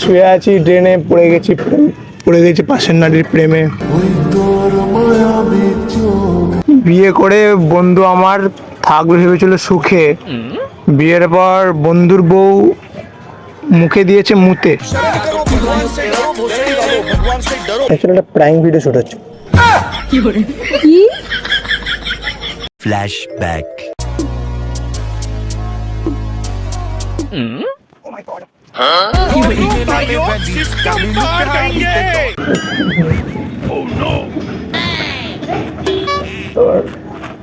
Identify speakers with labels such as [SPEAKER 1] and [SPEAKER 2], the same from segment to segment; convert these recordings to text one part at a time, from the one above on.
[SPEAKER 1] শুয়ে আছি ড্রেনে পড়ে গেছি পড়ে গেছি পাশের নারীর প্রেমে। বিয়ে করে বন্ধু আমার থাকবে ভেবেছিল সুখে। বিয়ের পর বন্ধুর বউ মুখে দিয়েছে মুতে। একটা প্রাইম ভিডিও শুট হচ্ছে।
[SPEAKER 2] কি?
[SPEAKER 3] Flashback.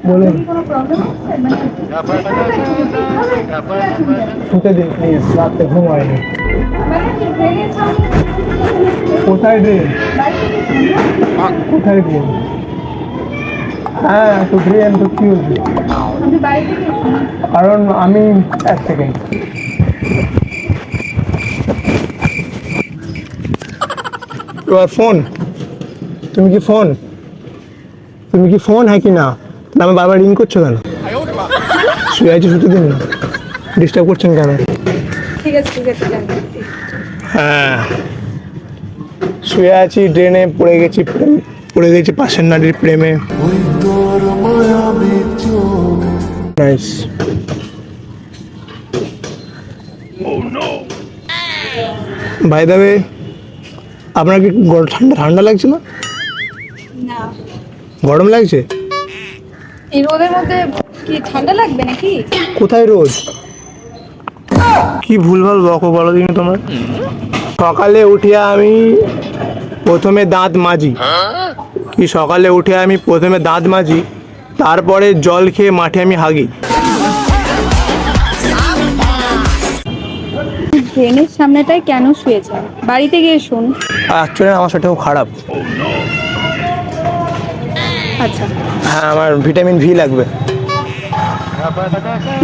[SPEAKER 1] বলুন শুতে দিন প্লিজ রাত্রে ঘুম হয়নি কোথায় ড্রেন কোথায় ড্রেন হ্যাঁ তো ড্রেন তো কি হয়েছে কারণ আমি এক সেকেন্ড তোমার ফোন তুমি কি ফোন তুমি কি ফোন হ্যাঁ কি না? আমি বারবার রিং করছ কেন? শুয়ে আছি শুতে দিন। না ডিস্টার্ব করছেন কেন?
[SPEAKER 2] ঠিক আছে ঠিক আছে
[SPEAKER 1] হ্যাঁ। শুয়ে আছি ড্রেনে পড়ে গেছি প্রেম- পড়ে গেছি পাশের নারীর প্রেমে। নাইস ভাই দাবে আপনার কি ঠান্ডা ঠান্ডা লাগছে না?
[SPEAKER 2] না।
[SPEAKER 1] গরম লাগছে?
[SPEAKER 2] এই রোদের মধ্যে কি ঠান্ডা লাগবে নাকি?
[SPEAKER 1] কোথায় রোদ? কি ভুলভাল বকো বলো দিন তোমার। সকালে উঠিয়া আমি প্রথমে দাঁত মাজি। কি সকালে উঠে আমি প্রথমে দাঁত মাজি তারপরে জল খেয়ে মাঠে আমি হাগি।
[SPEAKER 2] ট্রেনের সামনেটায় কেন শুয়েছেন? বাড়িতে গিয়ে শুন।
[SPEAKER 1] অ্যাকচুয়ালি আমার শরীরটা খুব খারাপ।
[SPEAKER 2] আচ্ছা।
[SPEAKER 1] হ্যাঁ আমার ভিটামিন ভি লাগবে।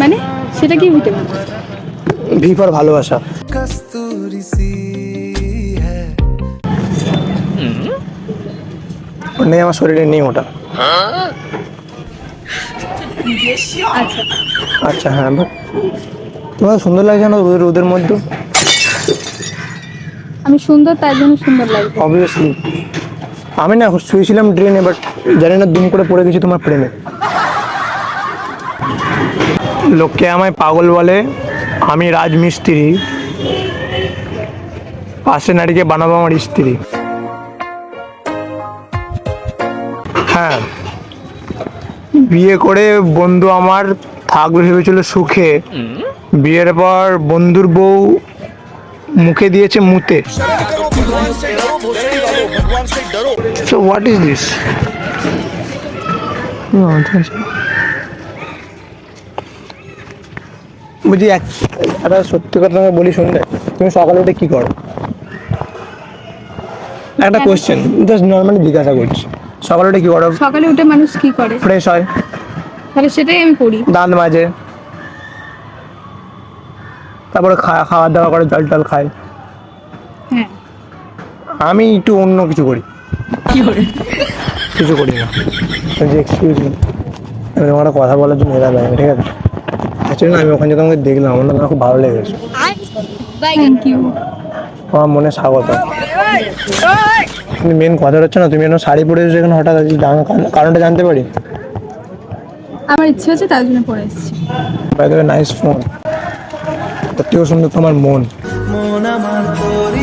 [SPEAKER 2] মানে? সেটা কি ভিটামিন
[SPEAKER 1] ভি ফর ভালোবাসা। নেই আমার শরীরে নেই ওটা।
[SPEAKER 2] আচ্ছা।,
[SPEAKER 1] আচ্ছা হ্যাঁ তোমার সুন্দর লাগছে না রোদের মধ্যে?
[SPEAKER 2] আমি সুন্দর তাই জন্য সুন্দর লাগবে
[SPEAKER 1] অবভিয়াসলি আমি না শুয়েছিলাম ট্রেনে বাট জানি না দুম করে পড়ে গেছি তোমার প্রেমে। লোককে আমায় পাগল বলে আমি রাজমিস্ত্রি। পাশে নারীকে বানাবো আমার স্ত্রী। হ্যাঁ। বিয়ে করে বন্ধু আমার থাকবে ভেবেছিল সুখে। বিয়ের পর বন্ধুর বউ মুখে দিয়েছে মুতে। So what is this? No, আচ্ছা আচ্ছা বুঝি এক একটা সত্যি কথা তোমাকে বলি শুনলে তুমি সকালে উঠে কি করো? একটা কোয়েশ্চেন জাস্ট নর্মালি জিজ্ঞাসা করছি। সকালে উঠে কি করো?
[SPEAKER 2] সকালে উঠে মানুষ কি করে?
[SPEAKER 1] ফ্রেশ হয়।
[SPEAKER 2] তাহলে সেটাই আমি করি।
[SPEAKER 1] দাঁত মাজে। তারপরে খাওয়া দাওয়া করে জল টল খায়
[SPEAKER 2] হ্যাঁ।
[SPEAKER 1] আমি একটু অন্য কিছু করি। কিছু করি না। এক্সকিউজ মি আমি তোমার কথা বলার জন্য এলাম ঠিক আছে? অ্যাকচুয়ালি আমি ওখানে তোমাকে দেখলাম আমার না খুব ভালো লেগেছে।
[SPEAKER 2] থ্যাংক ইউ
[SPEAKER 1] আমার মনে স্বাগত। কিন্তু মেন কথা হচ্ছে না তুমি যেন শাড়ি পরে এসেছ এখানে হঠাৎ কারণটা জানতে পারি?
[SPEAKER 2] আমার ইচ্ছে হচ্ছে তার জন্য পড়ে এসেছি।
[SPEAKER 1] বাই দ্য নাইস ফোন সত্যিও সুন্দর তোমার মন।
[SPEAKER 4] মন তোর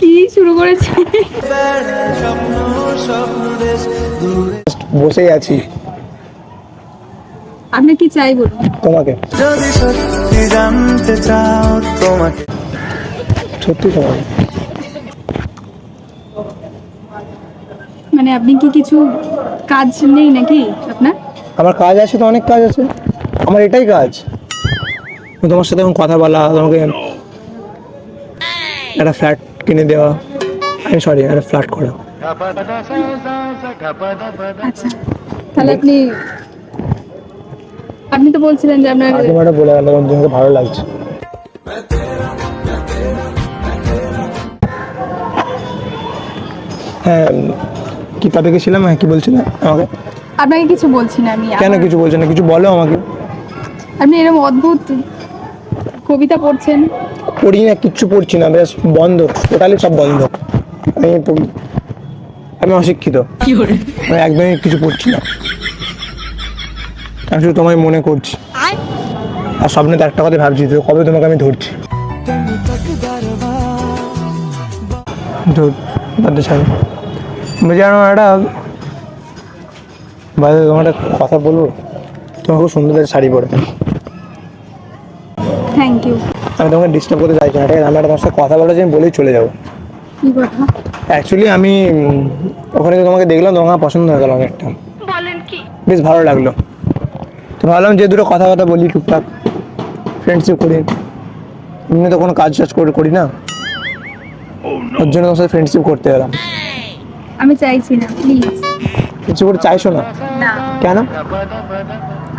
[SPEAKER 2] কি শুরু করেছি?
[SPEAKER 1] বসেই আছি।
[SPEAKER 2] আপনি কি চাই বলুন?
[SPEAKER 1] তোমাকে।
[SPEAKER 4] যদি সত্যি জানতে চাও তোমাকে।
[SPEAKER 1] সত্যি তোমাকে
[SPEAKER 2] মানে আপনি কি কিছু কাজ নেই নাকি আপনার?
[SPEAKER 1] আমার কাজ আছে তো অনেক কাজ আছে। আমার এটাই কাজ। তোমার সাথে এখন কথা বলা তোমাকে একটা ফ্ল্যাট কিনে দেওয়া। আমি সরি একটা ফ্ল্যাট করা।
[SPEAKER 2] আচ্ছা তাহলে আপনি আপনি তো বলছিলেন যে আপনার
[SPEAKER 1] আগে বলে গেল তোমাকে ভালো লাগছে। হ্যাঁ কি পাবে গেছিলাম হ্যাঁ কি বলছিলে আমাকে?
[SPEAKER 2] আপনাকে কিছু বলছি না আমি
[SPEAKER 1] কেন কিছু বলছে না? কিছু বলো আমাকে।
[SPEAKER 2] আপনি এরকম অদ্ভুত কবিতা পড়ছেন?
[SPEAKER 1] পড়ি না কিচ্ছু পড়ছি না বেশ বন্ধ টোটালি সব বন্ধ। আমি আমি অশিক্ষিত। আমি একদমই কিছু পড়ছি না। আমি শুধু তোমায় মনে করছি। আর স্বপ্নে তো একটা কথা ভাবছি তো কবে তোমাকে আমি ধরছি? বলছি আমার একটা বাদে তোমার একটা কথা বলব? তোমাকে খুব সুন্দর শাড়ি পরে।
[SPEAKER 2] থ্যাংক ইউ
[SPEAKER 1] আমি তোমাকে ডিস্টার্ব করতে চাইছি না ঠিক আছে? আমি একটা তোমার সাথে কথা বলে আমি বলেই চলে যাব।
[SPEAKER 2] কি কথা?
[SPEAKER 1] অ্যাকচুয়ালি আমি ওখানে যে তোমাকে দেখলাম তোমাকে আমার পছন্দ হয়ে গেল অনেকটা। বলেন কি? বেশ ভালো লাগল। তো ভাবলাম যে দুটো কথা কথা বলি টুকটাক ফ্রেন্ডশিপ করি। এমনি তো কোনো কাজ টাজ করে করি না। ওর জন্য তোমার সাথে ফ্রেন্ডশিপ করতে এলাম।
[SPEAKER 2] আমি চাইছি না প্লিজ
[SPEAKER 1] কিছু করে চাইছো না?
[SPEAKER 2] না।
[SPEAKER 1] কেন?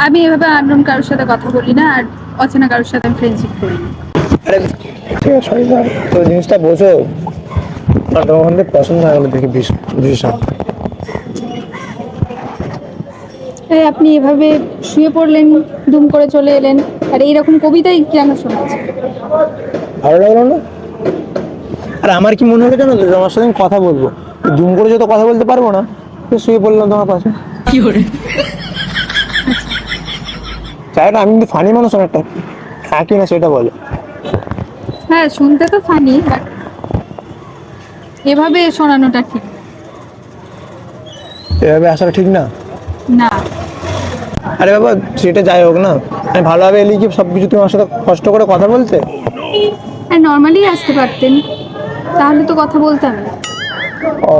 [SPEAKER 2] আমি এভাবে আননোন কারোর সাথে কথা বলি না আর অচেনা কারোর সাথে আমি ফ্রেন্ডশিপ করি না।
[SPEAKER 1] আরে ঠিক আছে সরি তো জিনিসটা বোঝো আর তোমার ওখান থেকে পছন্দ হয়ে গেলো দেখি
[SPEAKER 2] এই আপনি এভাবে শুয়ে পড়লেন দুম করে চলে এলেন আর এইরকম কবিতাই কেন শোনাচ্ছেন?
[SPEAKER 1] ভালো লাগল না? আর আমার কি মনে হলো জানো? তো তোমার সাথে আমি কথা বলব। দুম করে যত কথা বলতে পারব না তো শুয়ে পড়লাম তোমার পাশে। চাই না আমি কিন্তু ফানি মানুষ অনেকটা। হ্যাঁ কি না সেটা বলো।
[SPEAKER 2] হ্যাঁ শুনতে তো ফানি বাট এভাবে শোনানোটা ঠিক
[SPEAKER 1] এভাবে আসাটা ঠিক না?
[SPEAKER 2] না।
[SPEAKER 1] আরে বাবা সেটা যাই হোক না। আমি ভালোভাবে এলি কি সব কিছু তোমার সাথে কষ্ট করে কথা বলতে?
[SPEAKER 2] আর নর্মালি আসতে পারতেন। তাহলে তো কথা বলতাম।
[SPEAKER 1] ও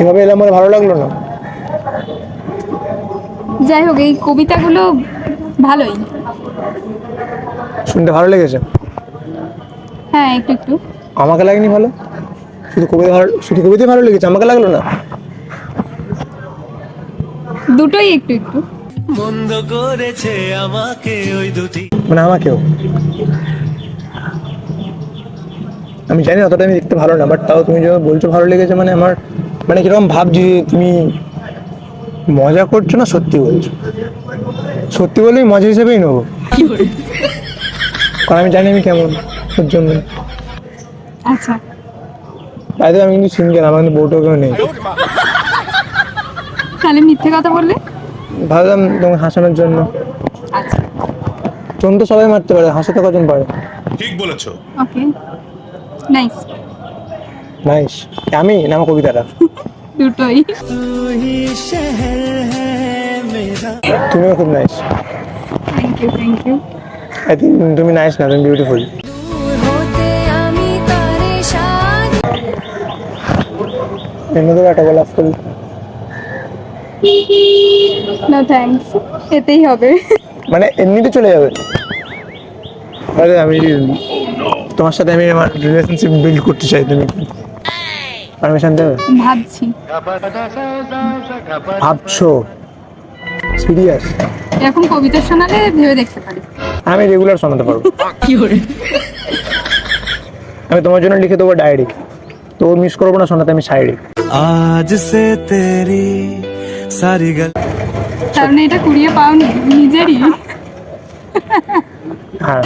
[SPEAKER 1] এভাবে এলে আমার ভালো লাগল না।
[SPEAKER 2] যাই হোক এই কবিতাগুলো ভালোই।
[SPEAKER 1] শুনতে ভালো লেগেছে?
[SPEAKER 2] হ্যাঁ একটু একটু।
[SPEAKER 1] আমাকে লাগেনি ভালো? শুধু কবিতা ভালো শুধু কবিতাই ভালো লেগেছে? আমাকে লাগল না?
[SPEAKER 2] দুটোই একটু একটু।
[SPEAKER 4] বন্ধ করেছে আমাকে ওই দুটি।
[SPEAKER 1] মানে আমাকেও। আমি জানি অতটা আমি দেখতে ভালো না বাট তাও তুমি যখন বলছো ভালো লেগেছে মানে আমার মানে কীরকম ভাবছি যে তুমি মজা করছ না সত্যি বলছো? সত্যি বলেই মজা হিসেবেই নেব। কারণ আমি জানি আমি কেমন ওর জন্য।
[SPEAKER 2] আচ্ছা।
[SPEAKER 1] তাই আমি কিন্তু সিঙ্গেল আমার কিন্তু বউটা কেউ নেই।
[SPEAKER 2] তাহলে মিথ্যে কথা বললে?
[SPEAKER 1] ভাবলাম তোমাকে হাসানোর জন্য।
[SPEAKER 2] আচ্ছা।
[SPEAKER 1] চোন তো সবাই মারতে পারে হাসাতে কজন পারে?
[SPEAKER 3] ঠিক বলেছ।
[SPEAKER 2] ওকে। নাইস
[SPEAKER 1] নাইস আমি নাম কবিতাটা?
[SPEAKER 2] দুটোই।
[SPEAKER 4] তুই শহর হ্যায়
[SPEAKER 1] তুমিও খুব nice
[SPEAKER 2] thank you thank you
[SPEAKER 1] I think তুমি নাইস না তুমি বিউটিফুল এনে দেবো একটা গোলাপ ফুল
[SPEAKER 2] নো থ্যাঙ্কস এতেই হবে।
[SPEAKER 1] মানে এমনিতে চলে যাবে। আরে আমি তোমার সাথে আমি আমার রিলেশনশিপ বিল্ড করতে চাই তুমি পারমিশন দেবে?
[SPEAKER 2] ভাবছি।
[SPEAKER 1] ভাবছ? সিরিয়াস।
[SPEAKER 2] কবিতা শোনালে ভেবে দেখতে পারি।
[SPEAKER 1] আমি রেগুলার শোনাতে পারব। কি করে? আমি তোমার জন্য লিখে দেবো ডায়েরি। তো মিস করব না শোনাতে আমি শায়েরি।
[SPEAKER 4] আজ সে তেরি সারি
[SPEAKER 2] গাল মানে এটা কুড়িয়ে পাও নিজেরই।
[SPEAKER 1] হ্যাঁ।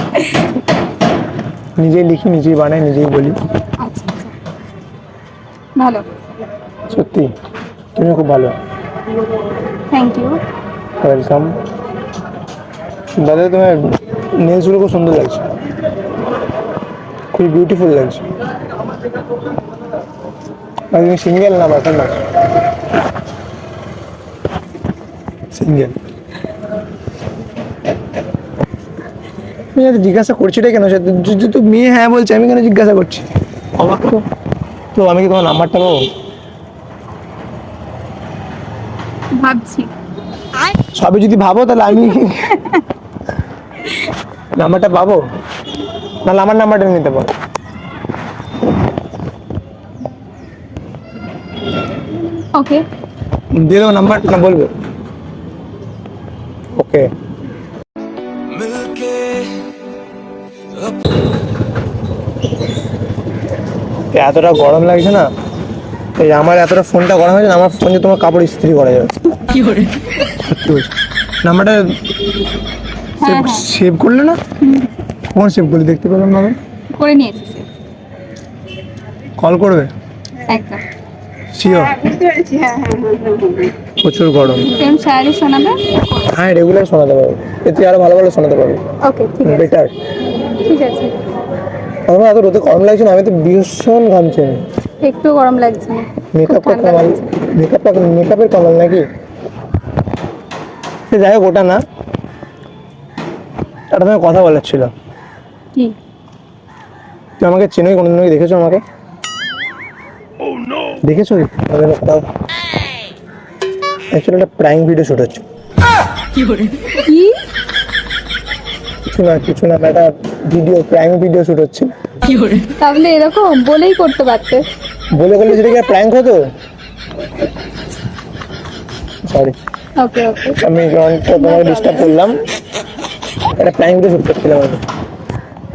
[SPEAKER 1] নিজেই লিখি নিজেই বানাই নিজেই বলি।
[SPEAKER 2] আচ্ছা, আচ্ছা। ভালো।
[SPEAKER 1] সত্যি তুমি খুব ভালো।
[SPEAKER 2] থ্যাংক ইউ
[SPEAKER 1] ওয়েলকাম দাদা তোমার নেলসগুলো খুব সুন্দর লাগছে। খুব বিউটিফুল লাগছে। আর তুমি সিঙ্গেল না বাসন না সিঙ্গেল তুমি এত জিজ্ঞাসা করছিটাই কেন তো মেয়ে হ্যাঁ বলছে আমি কেন জিজ্ঞাসা করছি? অবাক তো। তো আমি কি তোমার নাম্বারটা পাবো?
[SPEAKER 2] ভাবছি।
[SPEAKER 1] সবে যদি ভাবো তাহলে আমি নাম্বারটা পাবো? তাহলে আমার নাম্বারটা নিতে পারো।
[SPEAKER 2] ওকে।
[SPEAKER 1] দিয়ে নাম্বারটা বলবে। ওকে। এতটা গরম লাগছে না? এই আমার এতটা ফোনটা করা হয়েছে না আমার ফোন যে তোমার কাপড় ইস্ত্রি করা যাবে। সত্যি বলছি। নাম্বারটা
[SPEAKER 2] হ্যাঁ হ্যাঁ।
[SPEAKER 1] সেভ করলে না? কোন সেভ করলে দেখতে পেলাম না আমি?
[SPEAKER 2] করে নিয়েছি
[SPEAKER 1] কল করবে?
[SPEAKER 2] একদম।
[SPEAKER 1] শিওর
[SPEAKER 2] বুঝতে পেরেছি হ্যাঁ হ্যাঁ
[SPEAKER 1] প্রচুর গরম।
[SPEAKER 2] প্রেম শায়ারি শোনাবে?
[SPEAKER 1] হ্যাঁ রেগুলার শোনাতে পারব। এতে আরও ভালো ভালো শোনাতে পারব।
[SPEAKER 2] ওকে ঠিক আছে।
[SPEAKER 1] বেটার
[SPEAKER 2] ঠিক আছে।
[SPEAKER 1] আমার এত রোদে গরম লাগছে না আমি তো ভীষণ ঘামছি
[SPEAKER 2] একটু গরম লাগছে। না
[SPEAKER 1] মেকআপটা কমাল
[SPEAKER 2] লাগছে।
[SPEAKER 1] মেকআপটা মেকআপের কমাল নাকি? সে যাই হোক ওটা না। একটা তোমায় কথা বলার ছিল।
[SPEAKER 2] কি?
[SPEAKER 1] তুই আমাকে চেনোই কোনোদিন দেখেছ আমাকে? দেখেছ কি কথা অ্যাকচুয়ালি একটা প্রাইম ভিডিও শুট হচ্ছে।
[SPEAKER 2] কি?
[SPEAKER 1] কিছু না কিছু না একটা ভিডিও প্রাইম ভিডিও শুট হচ্ছে।
[SPEAKER 2] তাহলে এরকম বলেই করতে পারতে।
[SPEAKER 1] বলে বলে সেটা কি প্র্যাঙ্ক হতো? সরি
[SPEAKER 2] ওকে ওকে
[SPEAKER 1] আমি তো তোমাকে ডিস্টার্ব করলাম। একটা প্র্যাঙ্ক ভিডিও শুট করছিলাম আমি।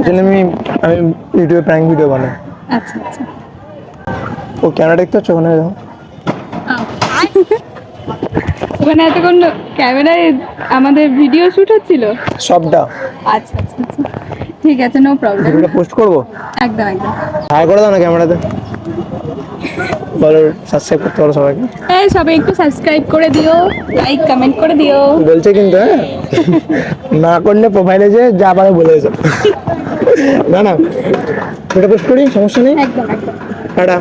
[SPEAKER 1] জন্য আমি আমি ইউটিউবে প্র্যাঙ্ক ভিডিও বানাই।
[SPEAKER 2] আচ্ছা আচ্ছা।
[SPEAKER 1] ও ক্যামেরা দেখতে হচ্ছে ওখানে? দেখো।
[SPEAKER 2] ওখানে এতক্ষণ ক্যামেরায় আমাদের ভিডিও শুট হচ্ছিল?
[SPEAKER 1] সবটা।
[SPEAKER 2] আচ্ছা আচ্ছা আচ্ছা। ঠিক আছে নো প্রবলেম
[SPEAKER 1] ভিডিওটা পোস্ট করব?
[SPEAKER 2] একদম একদম।
[SPEAKER 1] হাই করে দাও না ক্যামেরাতে বলো সাবস্ক্রাইব করতে বলো সবাইকে।
[SPEAKER 2] হ্যাঁ সবাই একটু সাবস্ক্রাইব করে দিও লাইক কমেন্ট করে দিও।
[SPEAKER 1] বলছে কিন্তু হ্যাঁ? না করলে প্রোফাইলে যে যা পারে বলে না না। এটা পোস্ট করি সমস্যা নেই?
[SPEAKER 2] একদম একদম।
[SPEAKER 1] টাটা।